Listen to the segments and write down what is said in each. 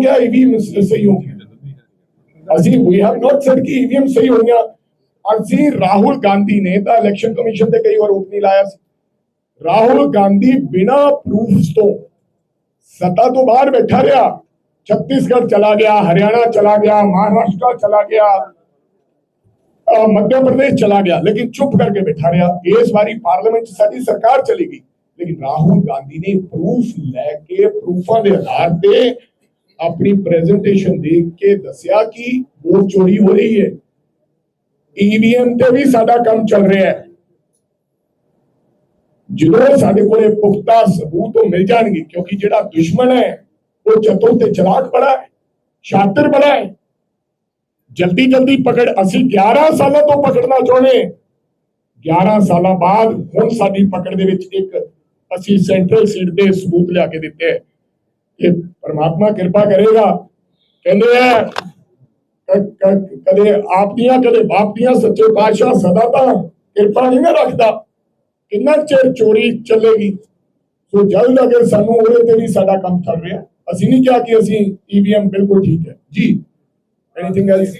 ਗਿਆ ਈਵੀਐਮ ਸਹੀ ਹੋ ਗਿਆ ਅਸੀਂ ਵੀ ਹੈਵ ਨਾਟ ਸੈਡ ਕਿ ਈਵੀਐਮ ਸਹੀ ਹੋਈਆਂ ਅਸੀਂ ਰਾਹੁਲ ਗਾਂਧੀ ਨੇ ਤਾਂ ਇਲੈਕਸ਼ਨ ਕਮਿਸ਼ਨ ਤੇ ਕਈ ਵਾਰ ਰੋਕ ਨਹੀਂ ਲਾਇਆ ਸੀ ਰਾਹੁਲ ਗਾਂਧੀ ਬਿਨਾ ਪ੍ਰੂਫਸ ਤੋਂ ਸੱਤਾ ਤੋਂ ਬਾਹਰ ਬੈਠਾ ਰਿਹਾ ਛੱਤੀਸਗੜ੍ਹ ਚਲਾ ਗਿਆ ਹਰਿਆਣਾ ਚਲਾ ਗਿਆ ਮਹਾਰਾਸ਼ਟਰ ਚਲਾ ਗਿਆ ਅਹ ਮੱਧ ਪ੍ਰਦੇਸ਼ ਚਲਾ ਗਿਆ ਲੇਕਿਨ ਚੁੱਪ ਕਰਕੇ ਬੈਠਾ ਰਿਹਾ ਇਸ ਵਾਰੀ ਪਾਰਲੀਮੈਂਟ 'ਚ ਸਾਡੀ ਸਰਕਾਰ ਚਲੀ ਗਈ ਲੇਕਿਨ ਰਾਹੁਲ ਗਾਂਧੀ ਨੇ ਪ੍ਰੂਫ ਲੈ ਕੇ ਪ੍ਰੂਫਾਂ ਦੇ ਆਧਾਰ ਤੇ ਆਪਣੀ ਪ੍ਰੈਜੈਂਟੇਸ਼ਨ ਦੇਖ ਕੇ ਦੱਸਿਆ ਕਿ ਵੋਟ ਚੋਰੀ ਹੋ ਰਹੀ ਹੈ। ਈਵੀਐਮ ਤੇ ਵੀ ਸਾਡਾ ਕੰਮ ਚੱਲ ਰਿਹਾ ਹੈ। ਜਦੋਂ ਸਾਡੇ ਕੋਲੇ ਪੁਖਤਾ ਸਬੂਤ ਮਿਲ ਜਾਣਗੇ, ਕਿਉਂਕਿ ਜਿਹੜਾ ਦੁਸ਼ਮਣ ਹੈ, ਉਹ ਚਤੁਰ ਤੇ ਚਲਾਕ ਬੜਾ ਹੈ, ਸ਼ਾਤਰ ਬੜਾ ਹੈ। ਜਲਦੀ ਜਲਦੀ ਪਕੜ, ਅਸੀਂ 11 ਸਾਲਾਂ ਤੋਂ ਪਕੜਨਾ ਚਾਹੁੰਦੇ 11 ਸਾਲਾਂ ਬਾਅਦ ਹੁਣ ਸਾਡੀ ਪਕੜ ਦੇ ਵਿੱਚ ਇੱਕ ਅਸੀਂ ਸੈਂਟਰਲ ਸੀਟ ਦੇ ਸਬੂਤ ਲਿਆ ਕੇ ਦਿੱਤੇ ਹੈ। ਇਹ ਪਰਮਾਤਮਾ ਕਿਰਪਾ ਕਰੇਗਾ। ਕਹਿੰਦੇ ਆ ਕਦੇ ਆਪ ਦੀਆਂ ਕਦੇ ਬਾਪ ਦੀਆਂ ਸੱਚੇ ਪਾਤਸ਼ਾਹ ਸਦਾ ਤਾਂ ਕਿਰਪਾ ਨਹੀਂ ਨਾ ਰੱਖਦਾ। ਕਿੰਨਾ ਚਿਰ ਚੋਰੀ ਚੱਲੇਗੀ। ਸੋ ਜਲਦ ਅਗਰ ਸਾਨੂੰ ਉਹਦੇ ਤੇ ਵੀ ਸਾਡਾ ਕੰਮ ਚੱਲ ਰਿਹਾ। ਅਸੀਂ ਨਹੀਂ ਕਿਹਾ ਕਿ ਅਸੀਂ ਈਵੀਐਮ ਬਿਲਕੁਲ ਠੀਕ ਹੈ। ਜੀ ਐਨੀਥਿੰਗ ਐਲਸ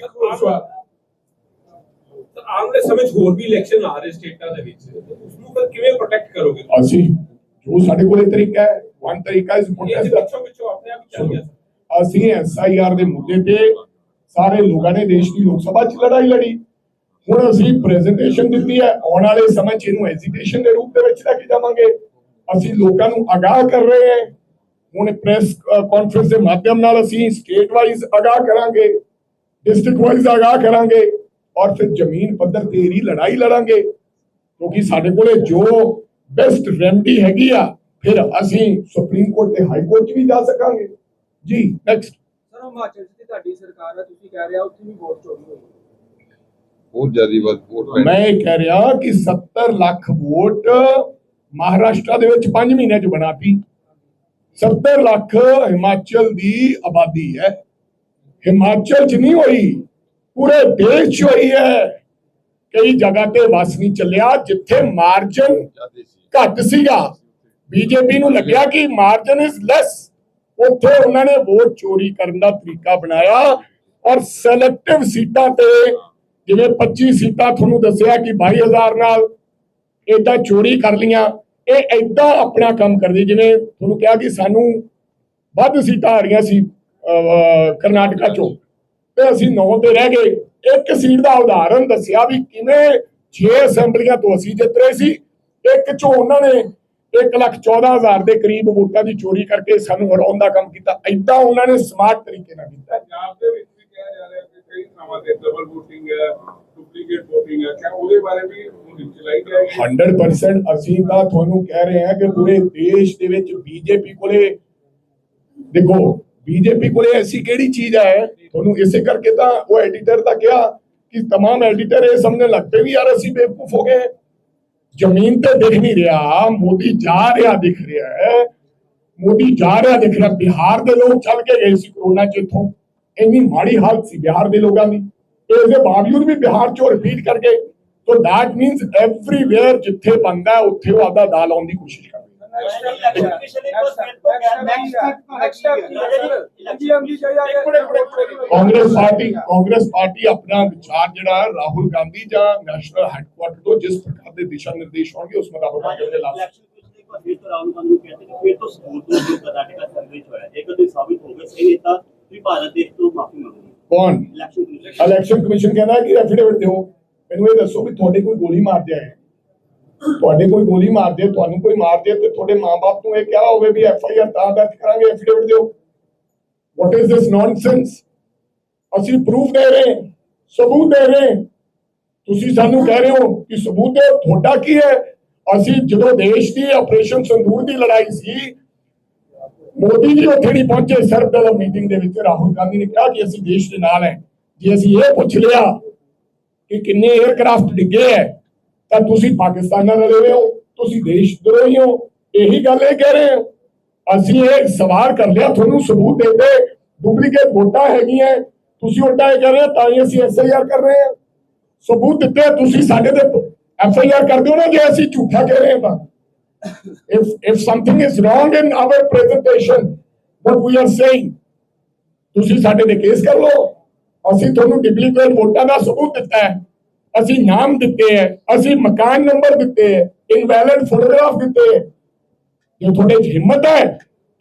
ਵਾਲੇ ਸਮੇਂ ਹੋਰ ਵੀ ਇਲੈਕਸ਼ਨ ਆ ਰਹੇ ਸਟੇਟਾਂ ਦੇ ਵਿੱਚ। ਉਸ ਨੂੰ ਫਿਰ ਕਿਵੇਂ ਪ੍ਰੋਟੈਕਟ ਕਰੋਗੇ? ਅਸੀਂ ਜੋ ਸਾਡੇ ਕੋਲੇ ਤਰੀਕਾ ਹੈ ਵਨ ਤਰੀਕਾ ਇਸ ਹੀ ਗਿਆ। ਸਰ। ਅਸੀਂ ਐਸਆਈਆਰ ਦੇ ਮੁੱਦੇ ਤੇ ਸਾਰੇ ਲੋਕਾਂ ਨੇ ਦੇਸ਼ ਦੀ ਲੋਕ ਸਭਾ 'ਚ ਲੜਾਈ ਲੜੀ। ਹੁਣ ਅਸੀਂ ਪ੍ਰੈਜੈਂਟੇਸ਼ਨ ਦਿੱਤੀ ਹੈ। ਆਉਣ ਵਾਲੇ ਸਮੇਂ 'ਚ ਇਹਨੂੰ ਐਜੀਟੇਸ਼ਨ ਦੇ ਰੂਪ ਦੇ ਵਿੱਚ ਲੈ ਕੇ ਜਾਵਾਂਗੇ। ਅਸੀਂ ਲੋਕਾਂ ਨੂੰ ਅਗਾਹ ਕਰ ਰਹੇ ਹਾਂ। ਹੁਣ ਪ੍ਰੈਸ ਕਾਨਫਰੰਸ ਦੇ ਮਾਧਿਅਮ ਨਾਲ ਅਸੀਂ ਸਟੇਟ ਵਾਈਜ਼ ਅਗਾਹ ਕਰਾਂਗੇ। ਡਿਸਟ੍ਰਿਕਟ ਵਾਈਜ਼ ਅਗਾਹ ਕਰਾਂਗੇ। ਔਰ ਫਿਰ ਜ਼ਮੀਨ ਪੱਧਰ ਤੇ ਇਹਦੀ ਲੜਾਈ ਲੜਾਂਗੇ। ਕਿਉਂਕਿ ਸਾਡੇ ਕੋਲੇ ਜੋ ਬੈਸਟ ਰੈਮਡੀ ਹੈਗੀ ਆ ਫਿਰ ਅਸੀਂ ਸੁਪਰੀਮ ਕੋਰਟ ਤੇ ਹਾਈ ਕੋਰਟ 'ਚ ਵੀ ਜਾ ਸਕਾਂਗੇ। ਜੀ ਨੈਕਸਟ ਸਰ ਹਿਮਾਚਲ 'ਚ ਤੇ ਤੁਹਾਡੀ ਸਰਕਾਰ ਹੈ ਤੁਸੀਂ ਕਹਿ ਰਹੇ ਹੋ ਉੱਥੇ ਵੀ ਵੋਟ ਚੋਰੀ ਹੋਈ ਹੈ। ਬਹੁਤ ਜ਼ਿਆਦੀ ਵੋਟ ਵੋਟ ਪੈਣੀ ਮੈਂ ਇਹ ਕਹਿ ਰਿਹਾ ਕਿ 70 ਲੱਖ ਵੋਟ ਮਹਾਰਾਸ਼ਟਰ ਦੇ ਵਿੱਚ 5 ਮਹੀਨਿਆਂ 'ਚ ਬਣਾਤੀ 70 ਲੱਖ ਹਿਮਾਚਲ ਦੀ ਆਬਾਦੀ ਹੈ। ਹਿਮਾਚਲ 'ਚ ਨਹੀਂ ਹੋਈ ਪੂਰੇ ਦੇਸ਼ 'ਚ ਹੋਈ ਹੈ। ਕਈ ਜਗ੍ਹਾ ਤੇ ਵਸ ਨਹੀਂ ਚੱਲਿਆ ਜਿੱਥੇ ਮਾਰਜਨ ਘੱਟ ਸੀਗਾ। ਬੀਜੇਪੀ ਨੂੰ ਲੱਗਿਆ ਕਿ ਮਾਰਜਨ ਇਜ਼ ਲੈਸ ਉੱਥੇ ਉਹਨਾਂ ਨੇ ਵੋਟ ਚੋਰੀ ਕਰਨ ਦਾ ਤਰੀਕਾ ਬਣਾਇਆ ਔਰ ਸਿਲੈਕਟਿਵ ਸੀਟਾਂ ਤੇ ਜਿਵੇਂ 25 ਸੀਟਾਂ ਤੁਹਾਨੂੰ ਦੱਸਿਆ ਕਿ 22000 ਨਾਲ ਏਦਾਂ ਚੋਰੀ ਕਰ ਲੀਆਂ ਇਹ ਏਦਾਂ ਆਪਣਾ ਕੰਮ ਕਰਦੇ ਜਿਵੇਂ ਤੁਹਾਨੂੰ ਕਿਹਾ ਕਿ ਸਾਨੂੰ ਵੱਧ ਸੀਟਾਂ ਆ ਰਹੀਆਂ ਸੀ ਕਰਨਾਟਕਾ ਚੋਂ। ਤੇ ਅਸੀਂ 9 ਤੇ ਰਹਿ ਗਏ। ਇੱਕ ਸੀਟ ਦਾ ਉਦਾਹਰਨ ਦੱਸਿਆ ਵੀ ਕਿਵੇਂ 6 ਅਸੈਂਬਲੀਆਂ ਤੋਂ ਅਸੀਂ ਜਿੱਤ ਰਹੇ ਸੀ। ਇੱਕ ਚੋਂ ਉਹਨਾਂ ਨੇ 1 ਲੱਖ 14 ਹਜ਼ਾਰ ਦੇ ਕਰੀਬ ਵੋਟਾਂ ਦੀ ਚੋਰੀ ਕਰਕੇ ਸਾਨੂੰ ਹਰਾਉਣ ਦਾ ਕੰਮ ਕੀਤਾ ਐਦਾਂ ਉਹਨਾਂ ਨੇ ਸਮਾਰਟ ਤਰੀਕੇ ਨਾਲ ਕੀਤਾ ਪੰਜਾਬ ਦੇ ਵਿੱਚ ਵੀ ਕਿਹਾ ਜਾ ਰਿਹਾ ਕਿ ਕਈ ਥਾਵਾਂ ਤੇ ਡਬਲ ਵੋਟਿੰਗ ਹੈ ਡੁਪਲੀਕੇਟ ਵੋਟਿੰਗ ਹੈ ਕਿਆ ਉਹਦੇ ਬਾਰੇ ਵੀ ਮੁਹਿੰਮ ਚਲਾਈ ਜਾਏਗੀ 100% ਅਸੀਂ ਤਾਂ ਤੁਹਾਨੂੰ ਕਹਿ ਰਹੇ ਹਾਂ ਕਿ ਪੂਰੇ ਦੇਸ਼ ਦੇ ਵਿੱਚ ਬੀਜੇਪੀ ਕੋਲੇ ਦੇਖੋ ਬੀਜੇਪੀ ਕੋਲੇ ਐਸੀ ਕਿਹੜੀ ਚੀਜ਼ ਹੈ ਤੁਹਾਨੂੰ ਇਸੇ ਕਰਕੇ ਤਾਂ ਉਹ ਐਡੀਟਰ ਤਾਂ ਕਿਹਾ ਕਿ तमाम ਐਡੀਟਰ ਇਹ ਸਮਝਣ ਲੱਗ ਪਏ ਵੀ ਯਾਰ ਅਸੀਂ ਬੇਵਕੂਫ ਹੋ ਗਏ ਜ਼ਮੀਨ ਤੇ ਦਿਖ ਨਹੀਂ ਰਿਹਾ, ਮੋਦੀ ਜਾ ਰਿਹਾ ਦਿਖ ਰਿਹਾ ਹੈ। ਮੋਦੀ ਜਾ ਰਿਹਾ ਦਿਖ ਰਿਹਾ, ਬਿਹਾਰ ਦੇ ਲੋਕ ਚੱਲ ਕੇ ਗਏ ਸੀ ਕਰੋਨਾ ਚ ਇੱਥੋਂ। ਇੰਨੀ ਮਾੜੀ ਹਾਲਤ ਸੀ ਬਿਹਾਰ ਦੇ ਲੋਕਾਂ ਦੀ। ਇਸ ਦੇ ਬਾਵਜੂਦ ਵੀ ਬਿਹਾਰ ਚੋਂ ਰਿਪੀਟ ਕਰਕੇ ਸੋ that means everywhere ਜਿੱਥੇ ਬੰਦਾ ਉੱਥੇ ਉਹ ਆਦਾ ਦਾਲ ਆਉਣ ਦੀ ਕੋਸ਼ਿਸ਼ ਕਾਂਗਰਸ ਪਾਰਟੀ ਕਾਂਗਰਸ ਪਾਰਟੀ ਆਪਣਾ ਵਿਚਾਰ ਜਿਹੜਾ ਹੈ, ਰਾਹੁਲ ਗਾਂਧੀ ਜਾਂ ਨੈਸ਼ਨਲ ਹੈੱਡਕੁਆਟਰ ਤੋਂ ਜਿਸ ਪ੍ਰਕਾਰ ਦੇ ਦਿਸ਼ਾ ਨਿਰਦੇਸ਼ ਹੋਣਗੇ ਉਸ ਮੁਤਾਬਕ ਅੱਗੇ ਲਾ ਇਲੈਕਸ਼ਨ ਪਿਛਲੇ ਵਾਰ ਫਿਰ ਤੋਂ ਰਾਹੁਲ ਗਾਂਧੀ ਨੂੰ ਕਹਿੰਦੇ ਕਿ ਫਿਰ ਤੋਂ ਸਬੂਤ ਨੂੰ ਜੋ ਕਰਨਾਟਕਾ ਸਰਵੇ ਚ ਹੋਇਆ ਜੇਕਰ ਤੁਸੀਂ ਸਾਬਿਤ ਹੋ ਗਏ ਸਹੀ ਨੇਤਾ ਵੀ ਭਾਰਤ ਦੇਸ਼ ਤੋਂ ਮਾਫੀ ਮੰਗਣੀ ਕੌਣ ਇਲੈਕਸ਼ਨ ਕਮਿਸ਼ਨ ਇਲੈਕਸ਼ਨ ਕਮਿਸ਼ਨ ਕਹਿੰਦਾ ਕਿ ਐਫੀਡੇਵਿਟ ਦਿਓ ਮੈਨੂੰ ਇਹ ਦੱਸੋ ਵੀ ਤੁਹਾਡੇ ਕੋਈ ਗੋਲੀ ਮਾਰ ਦਿਆ ਹੈ ਤੁਹਾਡੇ ਕੋਈ ਗੋਲੀ ਮਾਰ ਦੇ ਤੁਹਾਨੂੰ ਕੋਈ ਮਾਰ ਦੇ ਤੇ ਤੁਹਾਡੇ ਮਾਪੇ ਨੂੰ ਇਹ ਕਿਹਾ ਹੋਵੇ ਵੀ ਐਫ ਆਈ ਆਰ ਤਾਂ ਦਰਜ ਕਰਾਂਗੇ ਐਫੀਡੇਵਿਟ ਦਿਓ। ਵਾਟ ਇਜ਼ ਦਿਸ ਨੌਨਸੈਂਸ ਅਸੀਂ ਪ੍ਰੂਫ ਦੇ ਰਹੇ, ਸਬੂਤ ਦੇ ਰਹੇ। ਤੁਸੀਂ ਸਾਨੂੰ ਕਹਿ ਰਹੇ ਹੋ ਕਿ ਸਬੂਤ ਦਿਓ ਤੁਹਾਡਾ ਕੀ ਹੈ? ਅਸੀਂ ਜਦੋਂ ਦੇਸ਼ ਦੀ ਆਪਰੇਸ਼ਨ ਸੰਦੂਰ ਦੀ ਲੜਾਈ ਸੀ, ਮੋਦੀ ਜੀ ਉੱਥੇ ਨਹੀਂ ਪਹੁੰਚੇ ਸਰਬਦਲ ਮੀਟਿੰਗ ਦੇ ਵਿੱਚ। ਰਾਹੁਲ ਗਾਂਧੀ ਨੇ ਕਿਹਾ ਕਿ ਅਸੀਂ ਦੇਸ਼ ਦੇ ਨਾਲ ਹੈ। ਜੇ ਅਸੀਂ ਇਹ ਪੁੱਛ ਲਿਆ ਕਿ ਕਿੰਨੇ 에ਅਰਕ੍ਰਾਫਟ ਡਿੱਗੇ ਹੈ ਤਾਂ ਤੁਸੀਂ ਪਾਕਿਸਤਾਨ ਨਾਲ ਰਹੇ ਹੋ, ਤੁਸੀਂ ਦੇਸ਼ ਦਰੋਹੀ ਹੋ, ਇਹੀ ਗੱਲ ਇਹ ਕਹਿ ਰਹੇ ਹੋ। ਅਸੀਂ ਇਹ ਸਵਾਲ ਕਰ ਲਿਆ, ਤੁਹਾਨੂੰ ਸਬੂਤ ਦੇ ਦੇ ਡੁਪਲੀਕੇਟ ਵੋਟਾਂ ਹੈਗੀਆਂ, ਤੁਸੀਂ ਉਲਟਾ ਇਹ ਕਹਿ ਰਹੇ ਤਾਂ ਹੀ ਅਸੀਂ ਐਸਆਈਆਰ ਕਰ ਰਹੇ ਹਾਂ। ਸਬੂਤ ਦਿੱਤੇ, ਤੁਸੀਂ ਸਾਡੇ ਤੇ ਐਫਆਈਆਰ ਕਰ ਦਿਓ ਨਾ, ਜੇ ਅਸੀਂ ਝੂਠਾ ਕਹਿ ਰਹੇ ਹਾਂ ਤਾਂ। If if something is wrong in our presentation, what we are saying, ਤੁਸੀਂ ਸਾਡੇ ਤੇ ਕੇਸ ਕਰ ਲਓ। ਅਸੀਂ ਤੁਹਾਨੂੰ ਡੁਪਲੀਕੇਟ ਵੋਟਾਂ ਦਾ ਸਬੂਤ ਦਿੱਤਾ ਹੈ। ਅਸੀਂ ਨਾਮ ਦਿੱਤੇ ਹੈ ਅਸੀਂ ਮਕਾਨ ਨੰਬਰ ਦਿੱਤੇ ਹੈ ਇਨਵੈਲਿਡ ਫੋਟੋਗ੍ਰਾਫ ਦਿੱਤੇ ਜੇ ਤੁਹਾਡੇ ਹਿੰਮਤ ਹੈ?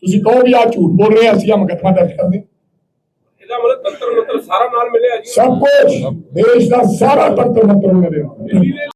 ਤੁਸੀਂ ਕਹੋ ਵੀ ਆ ਝੂਠ ਬੋਲ ਰਹੇ ਆ, ਅਸੀਂ ਆ ਮੁਕੱਦਮਾ ਦਰਜ ਕਰ ਦੇ ਇਹਦਾ ਮਤਲਬ ਤੰਤਰ ਮੰਤਰ ਸਾਰਾ ਨਾਲ ਮਿਲਿਆ ਜੀ? ਸਭ ਕੁਝ ਦੇਸ਼ ਦਾ ਸਾਰਾ ਤੰਤਰ ਮੰਤਰ ਉਹਨਾਂ ਦੇ ਨਾਲ।